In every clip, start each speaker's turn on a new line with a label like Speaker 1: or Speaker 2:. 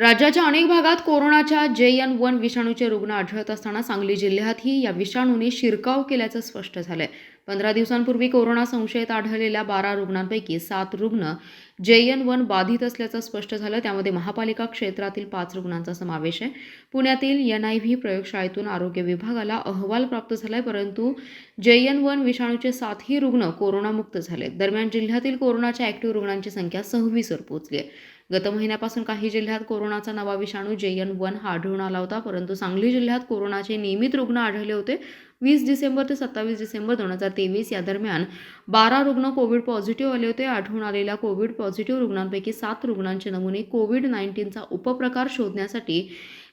Speaker 1: राज्याच्या अनेक भागात कोरोनाच्या जे एन वन विषाणूचे रुग्ण आढळत असताना सांगली जिल्ह्यातही या विषाणूने शिरकाव केल्याचं स्पष्ट झालंय. पंधरा दिवसांपूर्वी कोरोना संशयित आढळलेल्या बारा रुग्णांपैकी सात रुग्ण जे एन वन बाधित असल्याचं स्पष्ट झालं. त्यामध्ये महापालिका क्षेत्रातील पाच रुग्णांचा समावेश आहे. पुण्यातील एन आय व्ही प्रयोगशाळेतून आरोग्य विभागाला अहवाल प्राप्त झालाय परंतु जे एन वन विषाणूचे सातही रुग्ण कोरोनामुक्त झाले दरम्यान जिल्ह्यातील कोरोनाच्या ॲक्टिव्ह रुग्णांची संख्या सव्वीसवर पोहोचली आहे. गत महिन्यापासून काही जिल्ह्यात कोरोनाचा नवा विषाणू जे एन वन हा आढळून आला होता परंतु सांगली जिल्ह्यात कोरोनाचे नियमित रुग्ण आढळले होते. वीस डिसेंबर ते सत्तावीस डिसेंबर दोन हजार तेवीस या दरम्यान बारा रुग्ण कोविड पॉझिटिव्ह आले होते. आढळून आलेल्या कोविड पॉझिटिव्ह रुग्णांपैकी सात रुग्णांचे नमुने कोविड नाईन्टीनचा उपप्रकार शोधण्यासाठी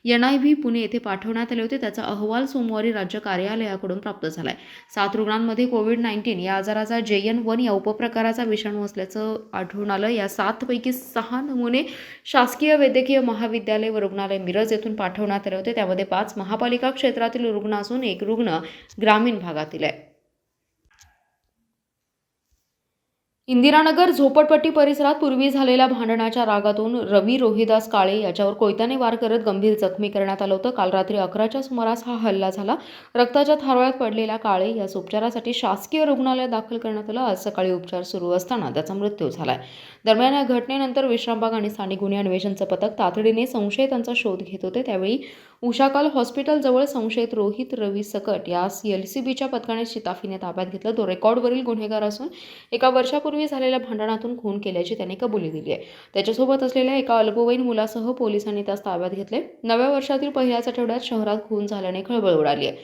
Speaker 1: एन आय व्ही पुणे येथे पाठवण्यात आले होते. त्याचा अहवाल सोमवारी राज्य कार्यालयाकडून प्राप्त झाला आहे सात रुग्णांमध्ये कोविड नाईन्टीन या आजाराचा जे एन वन या उपप्रकाराचा विषाणू असल्याचं आढळून आलं. या सातपैकी सहा नमुने शासकीय वैद्यकीय महाविद्यालय व रुग्णालय मिरज येथून पाठवण्यात आले होते. त्यामध्ये पाच महापालिका क्षेत्रातील रुग्ण असून एक रुग्ण ग्रामीण भागातील आहे. इंदिरानगर झोपडपट्टी परिसरात पूर्वी झालेल्या भांडणाच्या रागातून रवी रोहिदास काळे याच्यावर कोयत्याने वार करत गंभीर जखमी करण्यात आलं होतं. काल रात्री अकराच्या सुमारास हा हल्ला झाला. रक्ताच्या थारोळ्यात पडलेल्या काळे यास उपचारासाठी शासकीय रुग्णालयात दाखल करण्यात आलं. आज सकाळी उपचार सुरू असताना त्याचा मृत्यू झालाय. दरम्यान या घटनेनंतर विश्रामबाग आणि स्थानिक गुन्हे अन्वेषणचं पथक तातडीने संशयितांचा शोध घेत होते. त्यावेळी उषाकाल हॉस्पिटलजवळ संशयित रोहित रवी सकट यास एल सी बीच्या पथकाने शिताफीने ताब्यात घेतलं. तो रेकॉर्डवरील गुन्हेगार असून एका वर्षापूर्वी झालेल्या भांडणातून खून केल्याची त्याने कबुली दिली आहे. त्याच्यासोबत असलेल्या एका अल्पवयीन मुलासह पोलिसांनी त्यास ताब्यात घेतले. नव्या वर्षातील पहिल्याच आठवड्यात शहरात खून झाल्याने खळबळ उडाली आहे.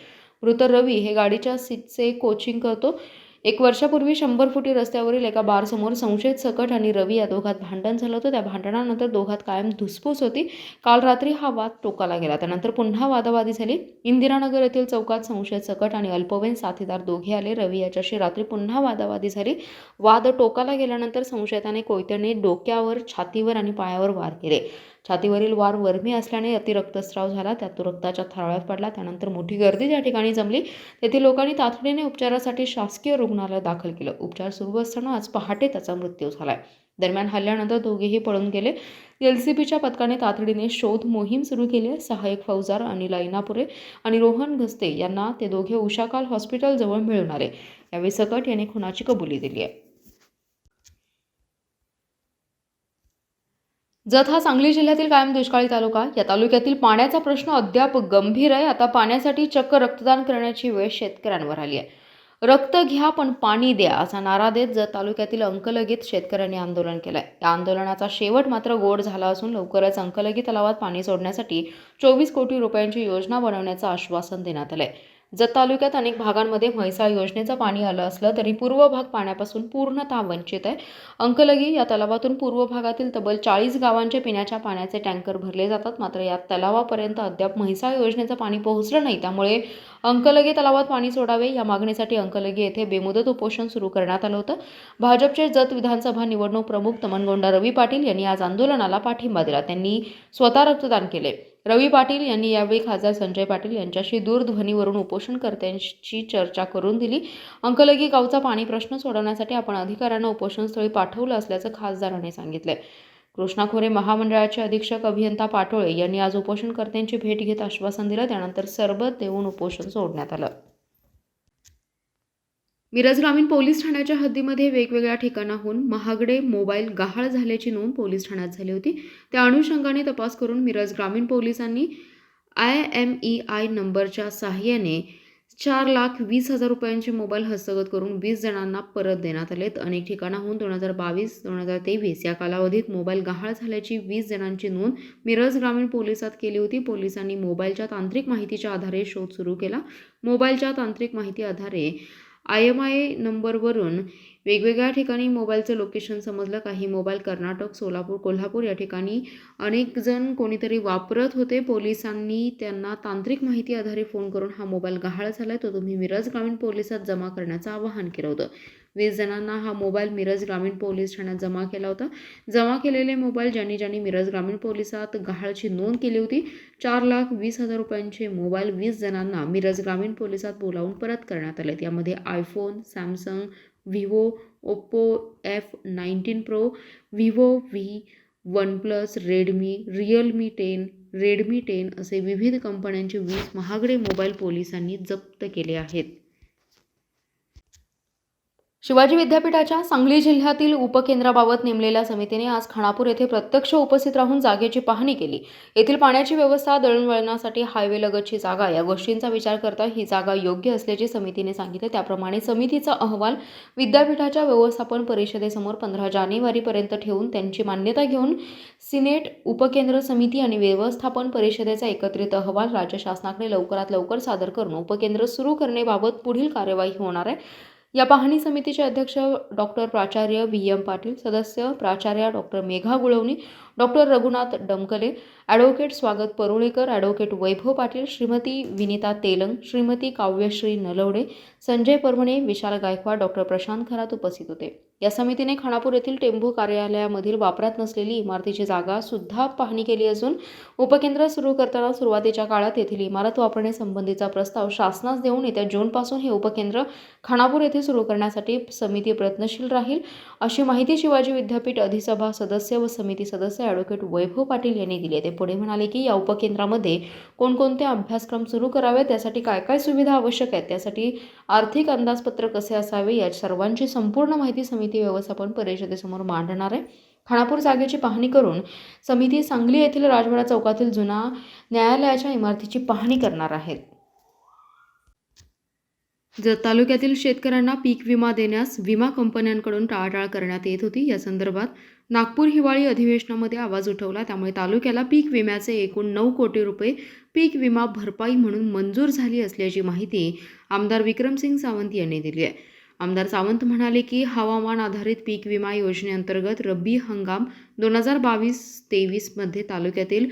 Speaker 1: मृत रवी हे गाडीच्या सीटचे कोचिंग करतो. एक वर्षापूर्वी शंभर फुटी रस्त्यावरील एका बारसमोर संशयित सकट आणि रवी या दोघात भांडण झालं होतं. त्या भांडणानंतर दोघात कायम धुसफूस होती. काल रात्री हा वाद टोकाला गेला. त्यानंतर पुन्हा वादावादी झाली. इंदिरानगर येथील चौकात संशयित सकट आणि अल्पवयीन साथीदार दोघे आले. रवी याच्याशी रात्री पुन्हा वादावादी झाली. वाद टोकाला गेल्यानंतर संशयिताने कोयत्याने डोक्यावर छातीवर आणि पायावर वार केले. छातीवरील वार वर्मी असल्याने अतिरक्तस्राव झाला. त्यातून तो रक्ताच्या थारोळ्यात पडला त्यानंतर मोठी गर्दी ज्या ठिकाणी जमली तेथील लोकांनी तातडीने उपचारासाठी शासकीय रुग्णालयात दाखल केलं. उपचार सुरू असताना आज पहाटे त्याचा मृत्यू झालाय. दरम्यान हल्ल्यानंतर दोघेही पळून गेले. एल सी बीच्या पथकाने तातडीने शोध मोहीम सुरू केली आहे. सहाय्यक फौजदार अनिल ऐनापुरे आणि रोहन घस्ते यांना ते दोघे उषाकाल हॉस्पिटलजवळ मिळून आले. यावेळी सकट यांनी खुनाची कबुली दिली आहे. जत हा सांगली जिल्ह्यातील कायम दुष्काळी तालुका. या तालुक्यातील पाण्याचा प्रश्न अद्याप गंभीर आहे. आता पाण्यासाठी चक्क रक्तदान करण्याची वेळ शेतकऱ्यांवर आली आहे. रक्त घ्या पण पाणी द्या असा नारा देत जत तालुक्यातील अंकलगीत शेतकऱ्यांनी आंदोलन केलंय. या आंदोलनाचा शेवट मात्र गोड झाला असून लवकरच अंकलगी तलावात पाणी सोडण्यासाठी चोवीस कोटी रुपयांची योजना बनवण्याचं आश्वासन देण्यात आलंय. जत तालुक्यात अनेक भागांमध्ये म्हैसाळ योजनेचं पाणी आलं असलं तरी पूर्व भाग पाण्यापासून पूर्णतः वंचित आहे. अंकलगी या तलावातून पूर्व भागातील तब्बल चाळीस गावांचे पिण्याच्या पाण्याचे टँकर भरले जातात. मात्र या तलावापर्यंत अद्याप म्हैसाळ योजनेचं पाणी पोहोचलं नाही. त्यामुळे अंकलगी तलावात पाणी सोडावे या मागणीसाठी अंकलगी येथे बेमुदत उपोषण सुरू करण्यात आलं होतं. भाजपचे जत विधानसभा निवडणूक प्रमुख तमनगोंडा रवी पाटील यांनी आज आंदोलनाला पाठिंबा दिला. त्यांनी स्वतः रक्तदान केले. रवी पाटील यांनी यावेळी खासदार संजय पाटील यांच्याशी दूरध्वनीवरून उपोषणकर्त्यांशी चर्चा करून दिली. अंकलगी गावचा पाणी प्रश्न सोडवण्यासाठी आपण अधिकाऱ्यांना उपोषणस्थळी पाठवलं असल्याचं खासदारांनी सांगितलंय. कृष्णा खोरे महामंडळाचे अधीक्षक अभियंता पाटोळे यांनी आज उपोषणकर्त्यांची भेट घेत आश्वासन दिलं. त्यानंतर सरबत देऊन उपोषण सोडण्यात आलं. मिरज ग्रामीण पोलीस ठाण्याच्या हद्दीमध्ये वेगवेगळ्या ठिकाणाहून महागडे मोबाईल गहाळ झाल्याची नोंद पोलीस ठाण्यात झाली होती. त्या अनुषंगाने तपास करून मिरज ग्रामीण पोलिसांनी आय एम ई आय नंबरच्या सहाय्याने चार लाख वीस हजार रुपयांचे मोबाईल हस्तगत करून वीस जणांना परत देण्यात आलेत. अनेक ठिकाणाहून दोन हजार बावीस दोन हजार तेवीस या कालावधीत मोबाईल गहाळ झाल्याची वीस जणांची नोंद मिरज ग्रामीण पोलिसात केली होती. पोलिसांनी मोबाईलच्या तांत्रिक माहितीच्या आधारे शोध सुरू केला. मोबाईलच्या तांत्रिक माहिती आधारे आय एम आय नंबरवरून वेगवेगळ्या ठिकाणी मोबाईलचं लोकेशन समजलं. काही मोबाईल कर्नाटक सोलापूर कोल्हापूर या ठिकाणी अनेक जण कोणीतरी वापरत होते. पोलिसांनी त्यांना तांत्रिक माहिती आधारे फोन करून हा मोबाईल गहाळ झाला तो तुम्ही मिरज ग्रामीण पोलिसात जमा करण्याचं आवाहन केलं होतं. वीस जणांना हा मोबाईल मिरज ग्रामीण पोलीस ठाण्यात जमा केला होता. जमा केलेले मोबाईल ज्यांनी ज्यांनी मिरज ग्रामीण पोलिसात गहाळची नोंद केली होती चार लाख वीस हजार रुपयांचे मोबाईल वीस जणांना मिरज ग्रामीण पोलिसात बोलावून परत करण्यात आले यामध्ये iPhone Samsung Vivo Oppo F nineteen pro Vivo V one plus Redmi Realme ten Redmi ten असे विविध कंपन्यांचे वीस महागडे मोबाईल पोलिसांनी जप्त केले आहेत. शिवाजी विद्यापीठाच्या सांगली जिल्ह्यातील उपकेंद्राबाबत नेमलेल्या समितीने आज खानापूर येथे प्रत्यक्ष उपस्थित राहून जागेची पाहणी केली. येथील पाण्याची व्यवस्था दळणवळणासाठी हायवे लगतची जागा या गोष्टींचा विचार करता ही जागा योग्य असल्याचे समितीने सांगितले. त्याप्रमाणे समितीचा अहवाल विद्यापीठाच्या व्यवस्थापन परिषदेसमोर पंधरा जानेवारीपर्यंत ठेवून त्यांची मान्यता घेऊन सिनेट उपकेंद्र समिती आणि व्यवस्थापन परिषदेचा एकत्रित अहवाल राज्य शासनाकडे लवकरात लवकर सादर करून उपकेंद्र सुरू करण्याबाबत पुढील कार्यवाही होणार आहे. या पाहणी समितीचे अध्यक्ष डॉक्टर प्राचार्य व्ही एम पाटील सदस्य प्राचार्या doctor Megha Gulvani doctor Raghunath Damkale advocate Swagat Parulekar advocate Vaibhav Patil Shrimati Vinita Telang Shrimati Kavyashri Nalawade Sanjay Parbhane Vishal Gaikwad doctor Prashant Kharat उपस्थित होते. या समितीने खानापूर येथील टेंभू कार्यालयामधील वापरात नसलेली इमारतीची जागा सुद्धा पाहणी केली असून उपकेंद्र सुरू करताना सुरुवातीच्या काळात येथील इमारत वापरण्यासंबंधीचा प्रस्ताव शासनास देऊन येत्या जूनपासून हे उपकेंद्र खानापूर येथे सुरू करण्यासाठी समिती प्रयत्नशील राहील अशी माहिती शिवाजी विद्यापीठ अधिसभा सदस्य व समिती सदस्य ॲडव्होकेट वैभव पाटील यांनी दिले. ते पुढे म्हणाले की या उपकेंद्रामध्ये कोणकोणते अभ्यासक्रम सुरू करावेत? त्यासाठी काय काय सुविधा आवश्यक आहेत? त्यासाठी आर्थिक अंदाजपत्र कसे असावे? या सर्वांची संपूर्ण माहिती समिती व्यवस्थापन परिषदेसमोर मांडणार आहे. खानापूर जागेची पाहणी करून समिती सांगली येथील राजवाडा चौकातील जुना न्यायालयाच्या इमारतीची पाहणी करणार आहेत जत तालुक्यातील शेतकऱ्यांना पीक विमा देण्यास विमा कंपन्यांकडून टाळाटाळ करण्यात येत होती. या संदर्भात नागपूर हिवाळी अधिवेशनामध्ये आवाज उठवला. त्यामुळे तालुक्याला पीक विम्याचे एकूण नऊ कोटी रुपये पीक विमा भरपाई म्हणून मंजूर झाली असल्याची माहिती आमदार विक्रमसिंग सावंत यांनी दिली आहे. आमदार सावंत म्हणाले की हवामान आधारित पीक विमा योजनेअंतर्गत रब्बी हंगाम दोन हजार बावीस तेवीसमध्ये तालुक्यातील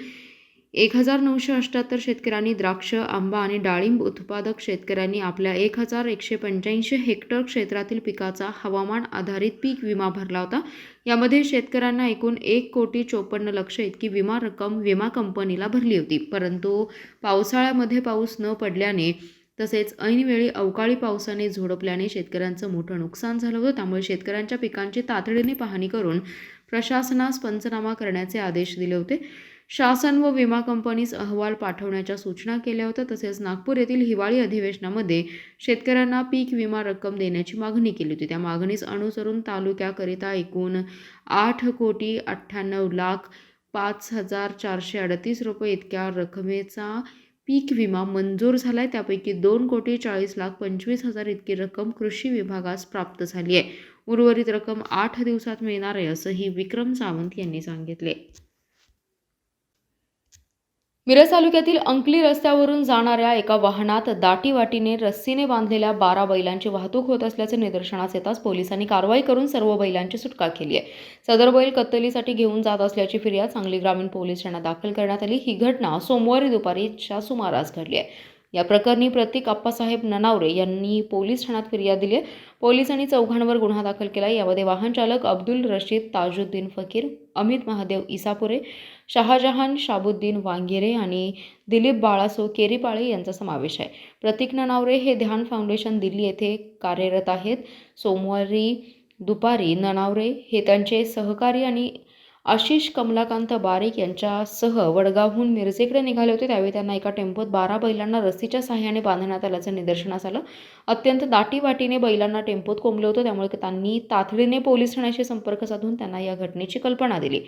Speaker 1: एक हजार नऊशे अठ्ठ्याहत्तर शेतकऱ्यांनी द्राक्ष आंबा आणि डाळिंब उत्पादक शेतकऱ्यांनी आपल्या एक हजार एकशे पंच्याऐंशी हेक्टर क्षेत्रातील पिकाचा हवामान आधारित पीक विमा भरला होता. यामध्ये शेतकऱ्यांना एकूण एक कोटी चोपन्न लक्ष इतकी विमा रक्कम विमा कंपनीला भरली होती. परंतु पावसाळ्यामध्ये पाऊस न पडल्याने तसेच ऐनवेळी अवकाळी पावसाने झोडपल्याने शेतकऱ्यांचं मोठं नुकसान झालं होतं. त्यामुळे शेतकऱ्यांच्या पिकांची तातडीने पाहणी करून प्रशासनास पंचनामा करण्याचे आदेश दिले होते. शासन व विमा कंपनीस अहवाल पाठवण्याच्या सूचना केल्या होत्या. तसेच नागपूर येथील हिवाळी अधिवेशनामध्ये शेतकऱ्यांना पीक विमा रक्कम देण्याची मागणी केली होती. त्या मागणीस अनुसरून तालुक्याकरिता एकूण आठ कोटी अठ्ठ्याण्णव लाख पाच हजार चारशे अडतीस रुपये इतक्या रकमेचा पीक विमा मंजूर झाला आहे त्यापैकी दोन कोटी चाळीस लाख पंचवीस हजार इतकी रक्कम कृषी विभागास प्राप्त झाली आहे. उर्वरित रक्कम आठ दिवसात मिळणार आहे असंही विक्रम सावंत यांनी सांगितले. मिरज तालुक्यातील अंकली रस्त्यावरून जाणाऱ्या एका वाहनात दाटीवाटीने रस्सीने बांधलेल्या बारा बैलांची वाहतूक होत असल्याचे निदर्शनास येताच पोलिसांनी कारवाई करून सर्व बैलांची सुटका केली आहे. सदर बैल कत्तलीसाठी घेऊन जात असल्याची फिर्याद सांगली ग्रामीण पोलीस ठाण्यात दाखल करण्यात आली. ही घटना सोमवारी दुपारीच्या सुमारास घडली आहे. या प्रकरणी प्रतीक आप्पासाहेब ननावरे यांनी पोलीस ठाण्यात फिर्याद दिली आहे. पोलिसांनी चौघांवर गुन्हा दाखल केला यामध्ये वाहन चालक अब्दुल रशीद ताजुद्दीन फकीर अमित महादेव इसापुरे शहाजहान शाबुद्दीन वांगेरे आणि दिलीप बाळासो केरीपाळे यांचा समावेश आहे. प्रतीक ननावरे हे ध्यान फाउंडेशन दिल्ली येथे कार्यरत आहेत. सोमवारी दुपारी ननावरे हे त्यांचे सहकारी आणि आशिष कमलाकांत बारीक यांच्यासह वडगावहून मिरजेकडे निघाले होते. त्यावेळी त्यांना एका टेम्पोत बारा बैलांना रस्सीच्या सहाय्याने बांधण्यात आल्याचं निदर्शनास आलं. अत्यंत दाटीवाटीने बैलांना टेम्पोत कोंबलं होतं. त्यामुळे त्यांनी तातडीने पोलीस ठाण्याशी संपर्क साधून त्यांना या घटनेची कल्पना दिली.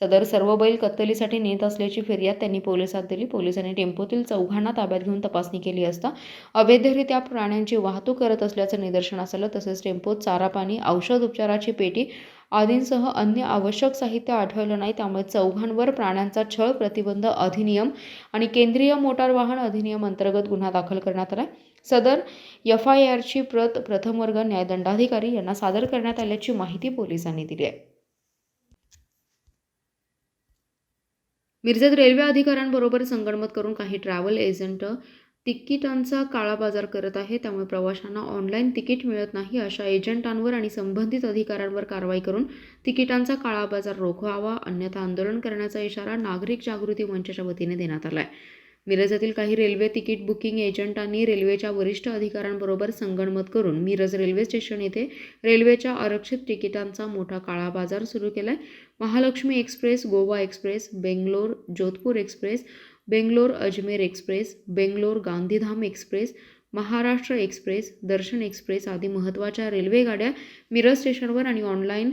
Speaker 1: सदर सर्व बैल कत्तलीसाठी नेत असल्याची फिर्याद त्यांनी पोलिसात दिली. पोलिसांनी टेम्पोतील चौघांना ताब्यात घेऊन तपासणी केली असता अवैधरित्या प्राण्यांची वाहतूक करत असल्याचं निदर्शनास आलं. तसेच टेम्पोत चारा पाणी औषध उपचाराची पेटी आदींसह अन्य आवश्यक साहित्य आढळलं नाही. त्यामुळे चौघांवर प्राण्यांचा छळ प्रतिबंध अधिनियम आणि केंद्रीय मोटार वाहन अधिनियम अंतर्गत गुन्हा दाखल करण्यात आला सदर एफ आय आरची प्रत प्रथम वर्ग न्यायदंडाधिकारी यांना सादर करण्यात आल्याची माहिती पोलिसांनी दिली आहे. मिरजेत रेल्वे अधिकाऱ्यांबरोबर संगणमत करून काही ट्रॅव्हल एजंट तिकिटांचा काळाबाजार करत आहे त्यामुळे प्रवाशांना ऑनलाईन तिकीट मिळत नाही अशा एजंटांवर आणि संबंधित अधिकाऱ्यांवर कारवाई करून तिकिटांचा काळाबाजार रोखवावा अन्यथा आंदोलन करण्याचा इशारा नागरिक जागृती मंचाच्या वतीने देण्यात आला आहे मिरज काही रेल्वे तिकीट बुकिंग एजंटांनी रेल्वेच्या वरिष्ठ अधिकाऱ्यांबरोबर संगणमत करून मिरज रेल्वे स्टेशन येथे रेल्वेच्या आरक्षित तिकिटांचा मोठा काळा बाजार सुरू केला आहे Mahalaxmi express Goa express Bangalore Jodhpur express Bangalore Ajmer express Bangalore Gandhidham express Maharashtra express Darshan express आदी महत्त्वाच्या रेल्वेगाड्या मिरज स्टेशनवर आणि online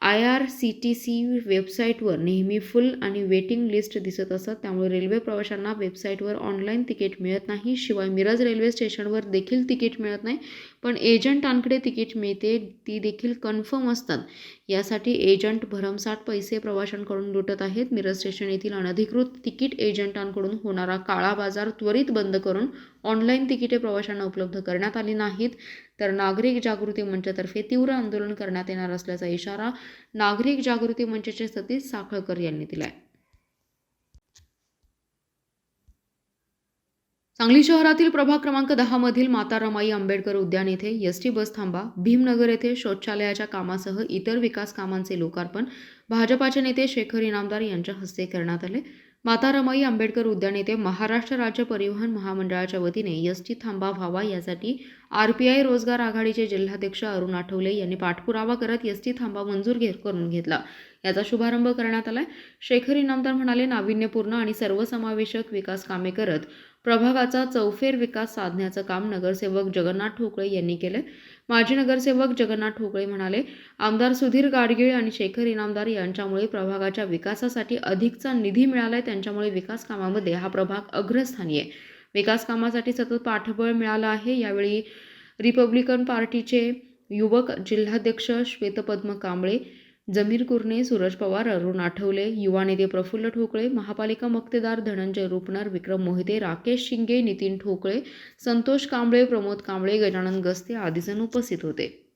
Speaker 1: I R C T C वेबसाईटवर नेहमी फुल आणि वेटिंग लिस्ट दिसत असत. त्यामुळे रेल्वे प्रवाशांना वेबसाईटवर ऑनलाईन तिकीट मिळत नाही. शिवाय मिरज रेल्वे स्टेशनवर देखील तिकीट मिळत नाही. पण एजंटांकडे तिकीट मिळते ती देखील कन्फर्म असतात. यासाठी एजंट भरमसाठ पैसे प्रवाशांकडून लुटत आहेत. मिरज स्टेशन येथील अनधिकृत तिकीट एजंटांकडून होणारा काळा बाजार त्वरित बंद करून ऑनलाईन तिकिटे प्रवाशांना उपलब्ध करण्यात आली नाहीत. तर नागरिक जागृती मंचातर्फे तीव्र आंदोलन करण्यात येणार असल्याचा इशारा नागरिक जागृती मंचाचे सतीश साखळकर यांनी दिलाय. सांगली शहरातील प्रभाग क्रमांक दहा मधील माता रमाई आंबेडकर उद्यान येथे एस टी बस थांबा. भीमनगर येथे शौचालयाच्या कामासह इतर विकास कामांचे लोकार्पण. भाजपाचे नेते शेखर इनामदार यांच्या हस्ते करण्यात आले. माता रमाई आंबेडकर उद्यान येथे महाराष्ट्र राज्य परिवहन महामंडळाच्या वतीने एस टी थांबा व्हावा यासाठी आर पी आय रोजगार आघाडीचे जिल्हाध्यक्ष अरुण आठवले यांनी पाठपुरावा करत एस टी थांबा मंजूर घे करून घेतला. याचा शुभारंभ करण्यात आलाय. शेखर इनामदार म्हणाले नाविन्यपूर्ण आणि सर्वसमावेशक विकास कामे करत प्रभागाचा चौफेर विकास साधण्याचं काम नगरसेवक जगन्नाथ ठोकळे यांनी केलं माजी नगरसेवक जगन्नाथ ठोकळे म्हणाले आमदार सुधीर गाडगीळ आणि शेखर इनामदार यांच्यामुळे प्रभागाच्या विकासासाठी अधिकचा निधी मिळालाय. त्यांच्यामुळे विकास कामामध्ये हा प्रभाग अग्रस्थानी आहे. विकास कामासाठी सतत पाठबळ मिळालं आहे. यावेळी रिपब्लिकन पार्टीचे युवक जिल्हाध्यक्ष श्वेतपद्म कांबळे जमीर कुरणे सूरज पवार अरुण आठवले युवा नेते प्रफुल्ल ठोकळे महापालिका मक्तेदार धनंजय रुपनर विक्रम मोहिते राकेश शिंगे नितीन ठोकळे संतोष कांबळे प्रमोद कांबळे गजानन गस्ते आदीजण उपस्थित होते.